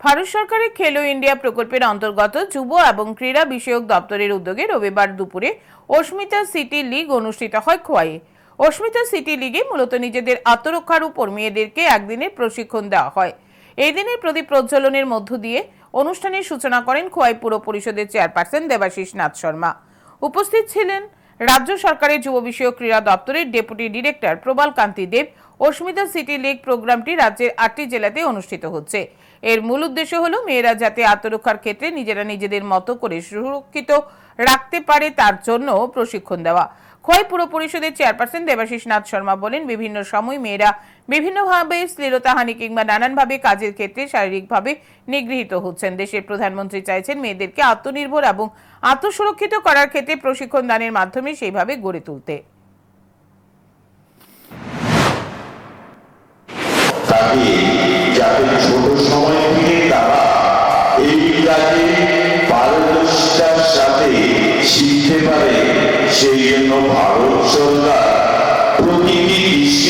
ভারত সরকারের খেলো ইন্ডিয়া প্রকল্পের অন্তর্গত যুব এবং ক্রীড়া বিষয়ক দপ্তরের উদ্যোগে রবিবার দুপুরে অস্মিতা সিটি লিগ অনুষ্ঠিত হয় খোয়াইয়ে অস্মিতা সিটি লিগে মূলত নিজেদের আত্মরক্ষার উপর মেয়েদেরকে একদিনের প্রশিক্ষণ দেওয়া হয়। এই দিনের প্রদীপ প্রজ্বলনের মধ্য দিয়ে অনুষ্ঠানের সূচনা করেন খোয়াই পুর পরিষদের চেয়ারপারসন দেবাশিস নাথ শর্মা। উপস্থিত ছিলেন রাজ্য সরকারের যুব বিষয়ক ক্রীড়া দপ্তরের deputy director Prabal Kanti Deb Asmita city league প্রোগ্রামটি রাজ্যের আটটি জেলাতে অনুষ্ঠিত হচ্ছে। এর মূল উদ্দেশ্য হলো মেয়েরা যাতে আত্মরক্ষার ক্ষেত্রে নিজেরা নিজেদের মতো করে সুরক্ষিত রাখতে পারে তার জন্য প্রশিক্ষণ দেওয়া। খোয়াই পুর পরিষদের চেয়ারপারসন দেবাশিস নাথ শর্মা বলেন, বিভিন্ন সময় মেয়েরা বিভিন্নভাবে শ্লীলতাহানি কিংবা নানানভাবে কাজের ক্ষেত্রে শারীরিকভাবে নিগৃহীত হচ্ছেন। দেশের প্রধানমন্ত্রী চাইছেন মেয়েদেরকে আত্মনির্ভর এবং আত্মসুরক্ষিত করার ক্ষেত্রে প্রশিক্ষণ দানের মাধ্যমে সেইভাবে গড়ে তুলতে। তাকে জন্য প্রতিটি ডিস্ট্রিক্টে